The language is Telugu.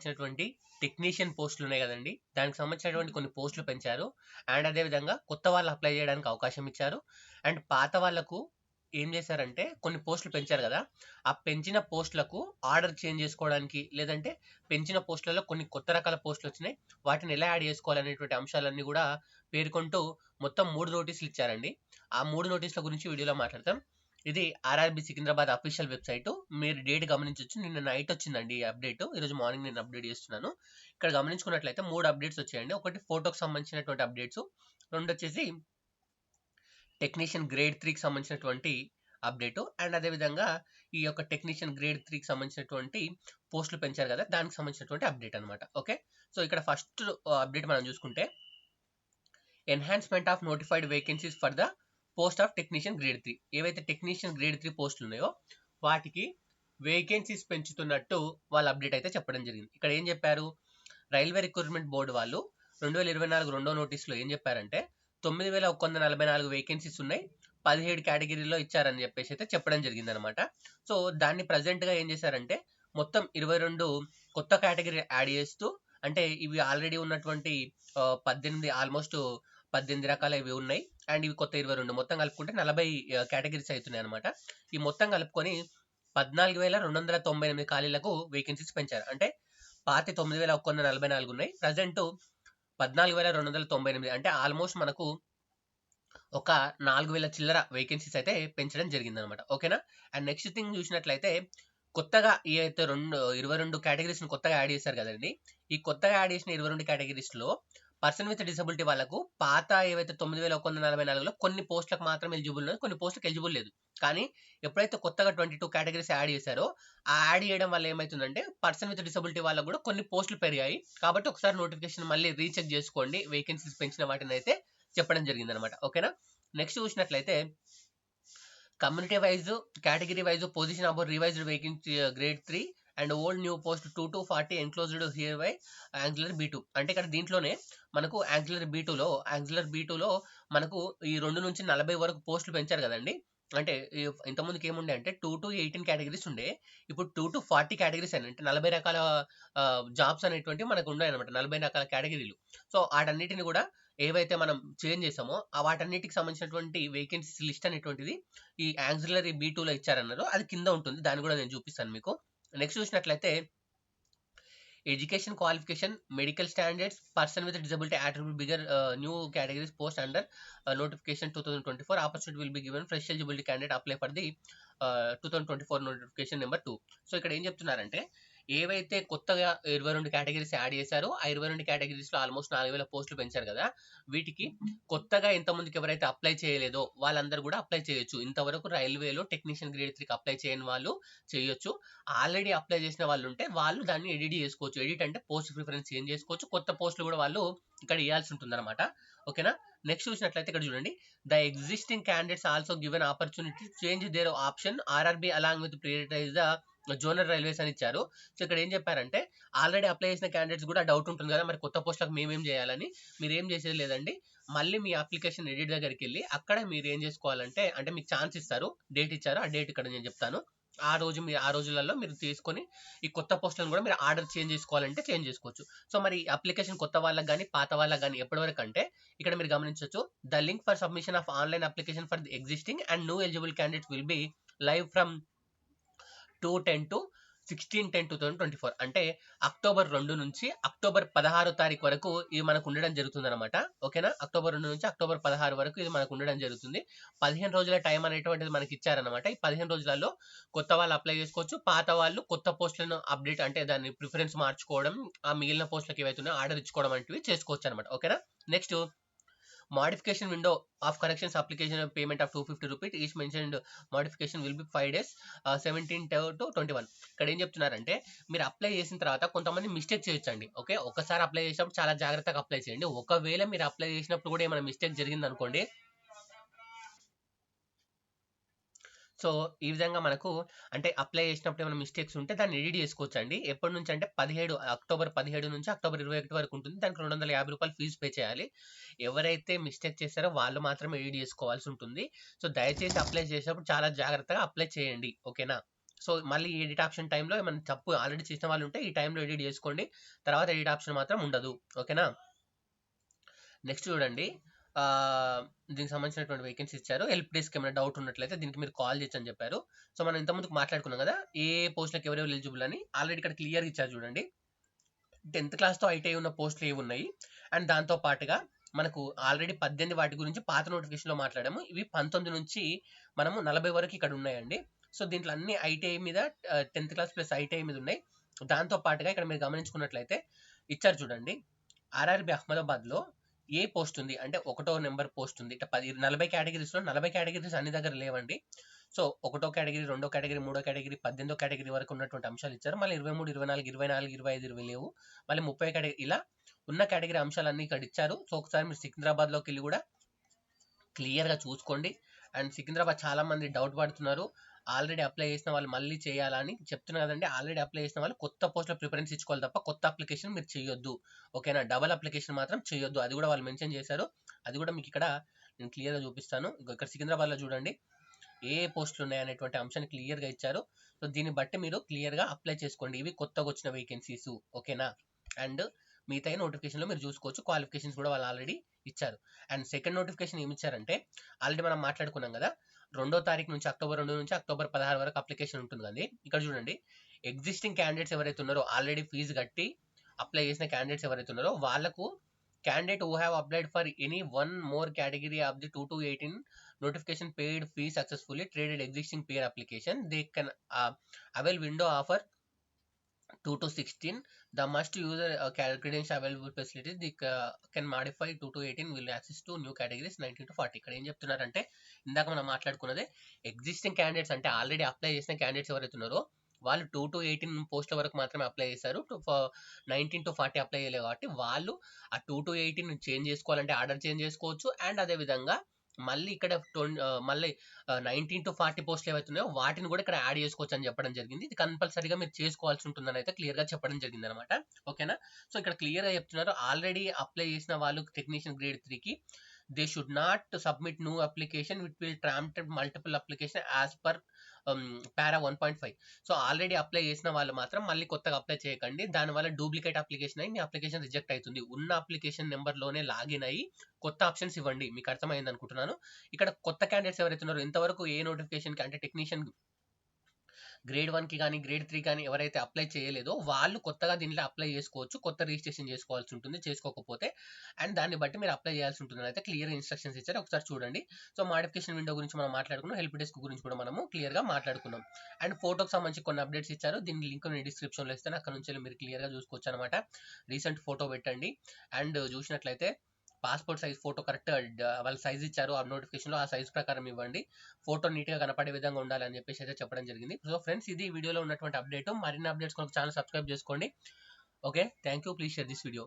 సంబంధించినటువంటి టెక్నీషియన్ పోస్టులు ఉన్నాయి కదండి. దానికి సంబంధించినటువంటి కొన్ని పోస్టులు పెంచారు. అండ్ అదే విధంగా కొత్త వాళ్ళు అప్లై చేయడానికి అవకాశం ఇచ్చారు. అండ్ పాత వాళ్ళకు ఏం చేశారంటే కొన్ని పోస్టులు పెంచారు కదా. ఆ పెంచిన పోస్టులకు ఆర్డర్ చేంజ్ చేసుకోవడానికి లేదంటే పెంచిన పోస్టులలో కొన్ని కొత్త రకాల పోస్టులు వచ్చినాయి. వాటిని ఎలా యాడ్ చేసుకోవాలనేటువంటి అంశాలన్నీ కూడా పేర్కొంటూ మొత్తం మూడు నోటీసులు ఇచ్చారండి. ఆ మూడు నోటీసుల గురించి వీడియోలో మాట్లాడతాం. ఇది ఆర్ఆర్బి సికింద్రాబాద్ అఫీషియల్ వెబ్సైట్. మీరు డేట్ గమనించవచ్చు నిన్న నైట్ వచ్చిందండి ఈ అప్డేట్. ఈరోజు మార్నింగ్ నేను అప్డేట్ చేస్తున్నాను. ఇక్కడ గమనించుకున్నట్లయితే మూడు అప్డేట్స్ వచ్చాయండి. ఒకటి ఫోటోకి సంబంధించినటువంటి అప్డేట్స్. రెండు వచ్చేసి టెక్నీషియన్ గ్రేడ్ త్రీకి సంబంధించినటువంటి అప్డేటు. అండ్ అదేవిధంగా ఈ యొక్క టెక్నీషియన్ గ్రేడ్ త్రీకి సంబంధించినటువంటి పోస్టులు పెంచారు కదా దానికి సంబంధించినటువంటి అప్డేట్ అనమాట ఓకే? సో ఇక్కడ ఫస్ట్ అప్డేట్ మనం చూసుకుంటే enhancement of notified vacancies for the post of technician grade three. ఏవైతే టెక్నీషియన్ గ్రేడ్ త్రీ పోస్టులు ఉన్నాయో వాటికి వేకెన్సీస్ పెంచుతున్నట్టు వాళ్ళు అప్డేట్ అయితే చెప్పడం జరిగింది. ఇక్కడ ఏం చెప్పారు? రైల్వే రిక్రూట్మెంట్ బోర్డు వాళ్ళు రెండు వేల ఇరవై నాలుగు రెండో నోటీసులో ఏం చెప్పారంటే తొమ్మిది వేల ఒక వంద నలభై నాలుగు వేకెన్సీస్ ఉన్నాయి పదిహేడు కేటగిరీలో ఇచ్చారని చెప్పేసి అయితే చెప్పడం జరిగింది అనమాట సో దాన్ని ప్రజెంట్గా ఏం చేశారంటే మొత్తం ఇరవై రెండు కొత్త కేటగిరీ యాడ్ చేస్తూ అంటే ఇవి ఆల్రెడీ ఉన్నటువంటి పద్దెనిమిది ఆల్మోస్ట్ పద్దెనిమిది రకాల ఇవి ఉన్నాయి. అండ్ ఇవి కొత్త ఇరవై రెండు. మొత్తం కలుపుకుంటే నలభై కేటగిరీస్ అవుతున్నాయి అనమాట ఈ మొత్తం కలుపుకొని పద్నాలుగు వేల రెండు వందల తొంభై ఎనిమిది ఖాళీలకు వేకెన్సీస్ పెంచారు. అంటే పాతి తొమ్మిది వేల ఒక్క వందల నలభై నాలుగు ఉన్నాయి. ప్రజెంట్ పద్నాలుగు వేల రెండు వందల తొంభై ఎనిమిది. అంటే ఆల్మోస్ట్ మనకు ఒక నాలుగు వేల చిల్లర వేకెన్సీస్ అయితే పెంచడం జరిగింది అనమాట ఓకేనా అండ్ నెక్స్ట్ థింగ్ చూసినట్లయితే కొత్తగా ఏవైతే రెండు ఇరవై రెండు కేటగిరీస్ని కొత్తగా యాడ్ చేశారు కదండి. ఈ కొత్తగా యాడ్ చేసిన ఇరవై రెండు కేటగిరీస్లో పర్సన్ విత్ డిసబిలిటీ వాళ్ళకు పాత ఏవైతే తొమ్మిది వేల ఒక వందల నలభై నాలుగులో కొన్ని పోస్టులకు మాత్రం ఎలిజిబుల్ ఉన్నాయి కొన్ని పోస్టులకు ఎలిజిబుల్ లేదు. కానీ ఎప్పుడైతే కొత్తగా ట్వంటీ టూ కేటగిరీస్ యాడ్ చేశారో ఆ యాడ్ చేయడం వల్ల ఏమవుతుందంటే పర్సన్ విత్ డిసబిలిటీ వాళ్ళకు కూడా కొన్ని పోస్టులు పెరిగాయి. కాబట్టి ఒకసారి నోటిఫికేషన్ మళ్ళీ రీచెక్ చేసుకోండి వేకెన్సీస్ పెంచిన వాటిని అయితే చెప్పడం జరిగింది అనమాట ఓకేనా? నెక్స్ట్ చూసినట్లయితే community wise category wise position about revised vacancy grade three and old new post two to forty enclosed here by angular B two అంటే ఇక్కడ దీంట్లోనే మనకు యాంగులర్ బీ టూలో యాంగులర్ బీ టూలో మనకు ఈ రెండు నుంచి నలభై వరకు పోస్టులు పెంచారు కదండి. అంటే ఇంతకుముందుకి ఏముండే అంటే టూ టు ఎయిటీన్ కేటగిరీస్ ఉండే. ఇప్పుడు టూ టు ఫార్టీ కేటగిరీస్ అని అంటే నలభై రకాల జాబ్స్ అనేటువంటి మనకు ఉన్నాయి అనమాట నలభై రకాల కేటగిరీలు సో వాటన్నిటిని కూడా ఏవైతే మనం చేంజ్ చేసామో ఆ వాటన్నిటికి సంబంధించినటువంటి వేకెన్సీస్ లిస్ట్ అనేటువంటిది ఈ యాంగ్జిలరీ బీ టూలో ఇచ్చారన్నారు అది కింద ఉంటుంది. దాన్ని కూడా నేను చూపిస్తాను మీకు. నెక్స్ట్ చూసినట్లయితే education qualification medical standards person with disability attribute bigger new categories post under notification two thousand twenty four opportunity will be given fresh eligibility candidate apply for the two thousand twenty four notification number two. So ఇక్కడ ఏం చెప్తున్నారంటే ఏవైతే కొత్తగా ఇరవై రెండు కేటగిరీస్ యాడ్ చేశారో ఆ ఇరవై రెండు కేటగిరీస్లో ఆల్మోస్ట్ నాలుగు వేల పోస్టులు పెంచారు కదా. వీటికి కొత్తగా ఇంతమందికి ఎవరైతే అప్లై చేయలేదో వాళ్ళందరూ కూడా అప్లై చేయొచ్చు. ఇంతవరకు రైల్వేలో టెక్నీషియన్ గ్రేడ్ త్రీకి అప్లై చేయని వాళ్ళు చేయొచ్చు. ఆల్రెడీ అప్లై చేసిన వాళ్ళు ఉంటే వాళ్ళు దాన్ని ఎడిట్ చేసుకోవచ్చు. ఎడిట్ అంటే పోస్ట్ ప్రిఫరెన్స్ చేంజ్ చేసుకోవచ్చు. కొత్త పోస్టులు కూడా వాళ్ళు ఇక్కడ ఇవ్వాల్సి ఉంటుంది అనమాట ఓకేనా? నెక్స్ట్ చూసినట్లయితే ఇక్కడ చూడండి. The existing candidates also given opportunity change their option RRB along with prioritize the zonal railways అని ఇచ్చారు. సో ఇక్కడ ఏం చెప్పారంటే ఆల్రెడీ అప్లై చేసిన క్యాండిడేట్స్ కూడా డౌట్ ఉంటుంది కదా మరి కొత్త పోస్టులకు మేమేం చేయాలని మీరు ఏం చేసేది లేదండి. మళ్ళీ మీ అప్లికేషన్ ఎడిట్ దగ్గరికి వెళ్ళి అక్కడ మీరు ఏం చేసుకోవాలంటే అంటే మీకు ఛాన్స్ ఇస్తారు డేట్ ఇచ్చారు ఆ డేట్ ఇక్కడ నేను చెప్తాను. ఆ రోజు మీరు ఆ రోజులలో మీరు తీసుకొని ఈ కొత్త పోస్టులను కూడా మీరు ఆర్డర్ చేంజ్ చేసుకోవాలంటే చేంజ్ చేసుకోవచ్చు. సో మరి అప్లికేషన్ కొత్త వాళ్ళకి కానీ పాత వాళ్ళకి కానీ ఎప్పటి వరకు అంటే ఇక్కడ మీరు గమనించవచ్చు the link for submission of online application for the existing and new eligible candidates will be live from two ten to sixteen ten two thousand twenty four. అంటే అక్టోబర్ రెండు నుంచి అక్టోబర్ పదహారు తారీఖు వరకు ఇది మనకు ఉండడం జరుగుతుంది అనమాట ఓకేనా? అక్టోబర్ రెండు నుంచి అక్టోబర్ పదహారు వరకు ఇది మనకు ఉండడం జరుగుతుంది. పదిహేను రోజుల టైం అనేటువంటిది మనకి ఇచ్చారనమాట ఈ పదిహేను రోజులలో కొత్త వాళ్ళు అప్లై చేసుకోవచ్చు. పాత వాళ్ళు కొత్త పోస్టులను అప్డేట్ అంటే దాన్ని ప్రిఫరెన్స్ మార్చుకోవడం ఆ మిగిలిన పోస్టులకు ఏవైతే ఉన్నాయో ఆర్డర్ ఇచ్చుకోవడం వంటివి చేసుకోవచ్చు అనమాట ఓకేనా? Next modification window of corrections application payment of two fifty rupees each mention modification will be five days seventeen to twenty one ఇక్కడ ఏం చెప్తున్నారంటే మీరు అప్లై చేసిన తర్వాత కొంతమంది మిస్టేక్ చేయొచ్చండి. ఓకే ఒకసారి అప్లై చేసినప్పుడు చాలా జాగ్రత్తగా అప్లై చేయండి. ఒకవేళ మీరు అప్లై చేసినప్పుడు కూడా ఏమైనా మిస్టేక్ జరిగింది అనుకోండి సో ఈ విధంగా మనకు అంటే అప్లై చేసినప్పుడు ఏమైనా మిస్టేక్స్ ఉంటే దాన్ని ఎడిట్ చేసుకోవచ్చు అండి ఎప్పటి నుంచి అంటే పదిహేడు అక్టోబర్ పదిహేడు నుంచి అక్టోబర్ ఇరవై ఒకటి వరకు ఉంటుంది. దానికి రెండు వందల యాభై రూపాయలు ఫీజు పే చేయాలి. ఎవరైతే మిస్టేక్ చేశారో వాళ్ళు మాత్రమే ఎడిట్ చేసుకోవాల్సి ఉంటుంది. సో దయచేసి అప్లై చేసేటప్పుడు చాలా జాగ్రత్తగా అప్లై చేయండి. ఓకేనా? సో మళ్ళీ ఎడిట్ ఆప్షన్ టైంలో ఏమైనా తప్పు ఆల్రెడీ చేసిన వాళ్ళు ఉంటే ఈ టైంలో ఎడిట్ చేసుకోండి. తర్వాత ఎడిట్ ఆప్షన్ మాత్రం ఉండదు. ఓకేనా? నెక్స్ట్ చూడండి. దీనికి సంబంధించినటువంటి వేకెన్సీ ఇచ్చారు. హెల్ప్ డెస్క్ ఏమైనా డౌట్ ఉన్నట్లయితే దీనికి మీరు కాల్ చేయొచ్చు అని చెప్పారు. సో మనం ఇంతకుముందుకు మాట్లాడుకున్నాం కదా ఏ పోస్టులకు ఎవరెవరు ఎలిజిబుల్ అని ఆల్రెడీ ఇక్కడ క్లియర్ ఇచ్చారు చూడండి. టెన్త్ క్లాస్తో ఐటీఐ ఉన్న పోస్టులు ఏవి ఉన్నాయి? అండ్ దాంతో పాటుగా మనకు ఆల్రెడీ పద్దెనిమిది వాటి గురించి పాత నోటిఫికేషన్లో మాట్లాడాము. ఇవి పంతొమ్మిది నుంచి మనము నలభై వరకు ఇక్కడ ఉన్నాయండి. సో దీంట్లో అన్ని ఐటీఐ మీద టెన్త్ క్లాస్ ప్లస్ ఐటీఐ మీద ఉన్నాయి. దాంతో పాటుగా ఇక్కడ మీరు గమనించుకున్నట్లయితే ఇచ్చారు చూడండి. ఆర్ఆర్బి అహ్మదాబాద్లో ఏ పోస్ట్ ఉంది? అంటే ఒకటో నెంబర్ పోస్ట్ ఉంది. ఇట్లా పది నలభై కేటగిరీస్లో నలభై కేటగిరీస్ అన్ని దగ్గర లేవండి. సో ఒకటో కేటగిరీ రెండో కేటగిరీ మూడో కేటగిరీ పద్దెనిమిదో కేటగిరీ వరకు ఉన్నటువంటి అంశాలు ఇచ్చారు. మళ్ళీ ఇరవై మూడు ఇరవై నాలుగు ఇరవై నాలుగు ఇరవై ఐదు ఇరవై లేవు. మళ్ళీ ముప్పై కేటగిరీ ఇలా ఉన్న కేటగిరీ అంశాలన్నీ ఇక్కడ ఇచ్చారు. సో ఒకసారి మీరు సికింద్రాబాద్లోకి వెళ్ళి కూడా క్లియర్గా చూసుకోండి. అండ్ సికింద్రాబాద్ చాలా మంది డౌట్ పడుతున్నారు. ఆల్రెడీ అప్లై చేసిన వాళ్ళు మళ్ళీ చేయాలని చెప్తున్నా కదండి. ఆల్రెడీ అప్లై చేసిన వాళ్ళు కొత్త పోస్ట్లో ప్రిఫరెన్స్ ఇచ్చుకోవాలి తప్ప కొత్త అప్లికేషన్ మీరు చేయొద్దు. ఓకేనా? డబల్ అప్లికేషన్ మాత్రం చేయొద్దు. అది కూడా వాళ్ళు మెన్షన్ చేశారు. అది కూడా మీకు ఇక్కడ నేను క్లియర్గా చూపిస్తాను. ఇక్కడ సికింద్రాబాద్లో చూడండి. ఏ పోస్టులు ఉన్నాయనేటువంటి అంశాన్ని క్లియర్గా ఇచ్చారు. సో దీన్ని బట్టి మీరు క్లియర్గా అప్లై చేసుకోండి. ఇవి కొత్తగా వచ్చిన వేకెన్సీస్ ఓకేనా? అండ్ మిగతా నోటిఫికేషన్లో మీరు చూసుకోవచ్చు. క్వాలిఫికేషన్స్ కూడా వాళ్ళు ఆల్రెడీ ఇచ్చారు. అండ్ సెకండ్ నోటిఫికేషన్ ఏమి ఇచ్చారంటే ఆల్రెడీ మనం మాట్లాడుకున్నాం కదా రెండో తారీఖు నుంచి అక్టోబర్ రెండు నుంచి అక్టోబర్ పదహారు వరకు అప్లికేషన్ ఉంటుంది అండి ఇక్కడ చూడండి. ఎగ్జిస్టింగ్ క్యాండిడేట్స్ ఎవరైతే ఉన్నారో ఆల్రెడీ ఫీజు కట్టి అప్లై చేసిన క్యాండిడేట్స్ ఎవరైతే ఉన్నారో వాళ్ళకు candidate who have applied for any one more category of the two to eighteen notification paid fee successfully traded existing per application they can avail window offer 2 to 16 the must user uh, available facilities available facilities modify uh, can modify 2 to 18 will access to new categories 19 to 40 ఇక్కడ ఏం చెప్తున్నారంటే ఇందాక మనం మాట్లాడుకున్నదే ఎగ్జిస్టింగ్ క్యాండిడేట్స్ అంటే ఆల్రెడీ అప్లై చేసిన క్యాండిడేట్స్ ఎవరైతే ఉన్నారో వాళ్ళు టూ టు ఎయిటీన్ పోస్టుల వరకు మాత్రమే అప్లై చేశారు two nineteen to forty apply చేయలేదు కాబట్టి వాళ్ళు ఆ టూ టు ఎయిటీన్ చేంజ్ చేసుకోవాలంటే ఆర్డర్ చేంజ్ చేసుకోవచ్చు అండ్ అదే విధంగా మళ్ళీ ఇక్కడ ట్వంటీ మళ్ళీ నైన్టీన్ టు ఫార్టీ పోస్టులు ఏవైతున్నాయో వాటిని కూడా ఇక్కడ యాడ్ చేసుకోవచ్చు అని చెప్పడం జరిగింది. ఇది కంపల్సరీగా మీరు చేసుకోవాల్సి ఉంటుందని అయితే క్లియర్గా చెప్పడం జరిగింది అనమాట ఓకేనా? సో ఇక్కడ క్లియర్గా చెప్తున్నారు. ఆల్రెడీ అప్లై చేసిన వాళ్ళు టెక్నీషియన్ గ్రేడ్ త్రీకి they should not submit new application with will treated multiple application as per para one point five so already apply చేసిన వాళ్ళు మాత్రం మళ్ళీ కొత్తగా అప్లై చేయకండి. దానివల్ల డూప్లికేట్ అప్లికేషన్ అయ్యి మీ అప్లికేషన్ రిజెక్ట్ అవుతుంది. ఉన్న అప్లికేషన్ నెంబర్లోనే లాగిన్ అయ్యి కొత్త ఆప్షన్స్ ఇవ్వండి. మీకు అర్థమైంది అనుకుంటున్నాను. ఇక్కడ కొత్త క్యాండిడేట్స్ ఎవరైతే ఉన్నారో ఇంతవరకు ఏ నోటిఫికేషన్కి అంటే టెక్నీషియన్ గ్రేడ్ వన్కి కానీ గ్రేడ్ త్రీ కానీ ఎవరైతే అప్లై చేయలేదో వాళ్ళు కొత్తగా దీంట్లో అప్లై చేసుకోవచ్చు కొత్త రిజిస్ట్రేషన్ చేసుకోవాల్సి ఉంటుంది చేసుకోకపోతే అండ్ దాన్ని బట్టి మీరు అప్లై చేయాల్సి ఉంటుంది. అయితే క్లియర్ ఇన్స్ట్రక్షన్స్ ఇచ్చారు. ఒకసారి చూడండి. సో మాడిఫికేషన్ విండో గురించి మనం మాట్లాడుకున్నాం. హెల్ప్ డెస్క్ గురించి కూడా మనము క్లియర్గా మాట్లాడుకున్నాం. అండ్ ఫోటోకి సంబంధించి కొన్ని అప్డేట్స్ ఇచ్చారు. దీని లింక్ నేను డిస్క్రిప్షన్లో ఇస్తాను. అక్కడ నుంచి మీరు క్లియర్గా చూసుకోవచ్చు అనమాట రీసెంట్ ఫోటో పెట్టండి. అండ్ చూసినట్లయితే పాస్పోర్ట్ సైజ్ ఫోటో కరెక్ట్ వాళ్ళ సైజ్ ఇచ్చారు ఆ నోటిఫికేషన్లో ఆ సైజ్ ప్రకారం ఇవ్వండి. ఫోటో నీట్గా కనపడే విధంగా ఉండాలని చెప్పేసి అయితే చెప్పడం జరిగింది. సో ఫ్రెండ్స్ ఇది వీడియోలో ఉన్నటువంటి అప్డేట్. మరిన్ని అప్డేట్స్ కొరకు ఛానల్ సబ్స్క్రైబ్ చేసుకోండి. Okay? Thank you please share this video.